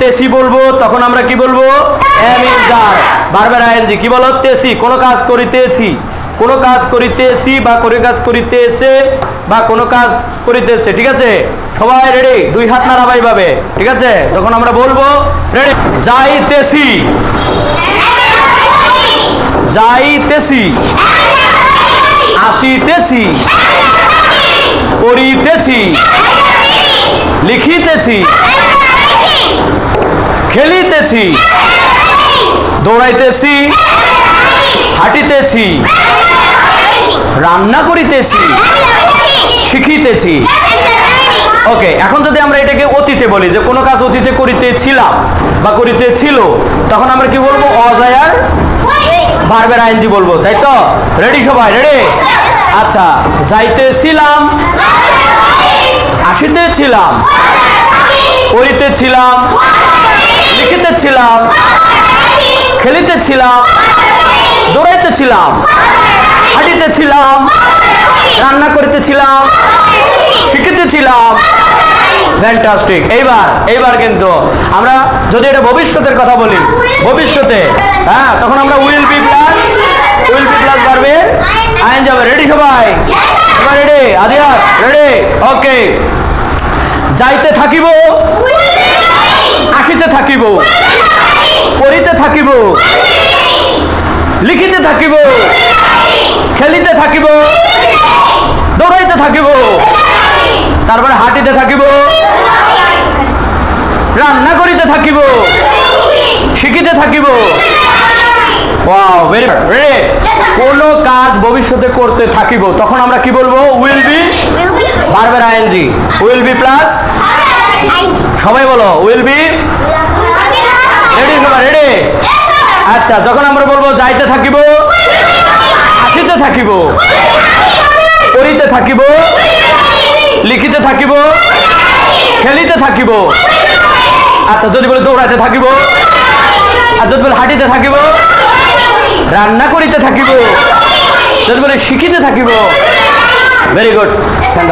তেসি বলব, তখন আমরা কি বলব? বারবার কি বলো? তেসি, কোনো কাজ করিতেছি, কোনো কাজ করিতেছি বা কোনো কাজ করিতেছে বা কোনো কাজ করিতেছে, ঠিক আছে? সবাই রেডি দুই হাত নাড়াবাই পাবে ঠিক আছে? যখন আমরা বলব রেডি যাইতেছি। যাইতেছি। আসিতেছি। পড়িতেছি। লিখিতেছি। খেলিতেছি। দৌড়াইতেছি। হাঁটিতেছি। রান্না করিতেছি। শিখিতেছি। ওকে, এখন যদি আমরা এটাকে অতীতে বলি, যে কোনো কাজ অতীতে করিতেছিলাম বা করিতেছিল, তখন আমরা কি বলব? অজায়ার বারবার আইনজি বলব, তাই তো? রেডি সবাই? রেডি আচ্ছা যাইতেছিলাম, আসিতেছিলাম পড়িতেছিলাম লিখিতেছিলাম, খেলিতেছিলাম, দৌড়াইতেছিলাম, হাঁটিতেছিলাম, রান্না করিতেছিলাম, শিখিতেছিলাম। ফ্যান্টাস্টিক এইবার এইবার কিন্তু আমরা যদি এটা ভবিষ্যতের কথা বলি, ভবিষ্যতে হ্যাঁ তখন আমরা will be plus will be plus পারবে আইন যাবে। রেডি সবাই? রেডি আদিয়ার রেডি ওকে যাইতে থাকিব। আসিতে থাকিব। পড়িতে থাকিব। লিখিতে থাকিব। খেলিতে থাকিব। দৌড়াইতে থাকিব। তারপরে হাঁটিতে থাকিব। রান্না করিতে থাকিব। শিখিতে থাকিব। কোনো কাজ ভবিষ্যতে করতে থাকিব। তখন আমরা কি বলব? Will ING will be plus? সবাই বলো, উইল বি? রেডি রেডি আচ্ছা যখন আমরা বলব যাইতে থাকিব, আসিতে থাকিব, পড়িতে থাকিব, লিখিতে থাকিব, খেলিতে থাকিব আচ্ছা যদি বলে দৌড়াইতে থাকিব, আর যদি বলে হাঁটিতে থাকিব, রান্না করিতে থাকিব, যদি বলে শিখিতে থাকিব ভেরি গুড স্ট্যান্ড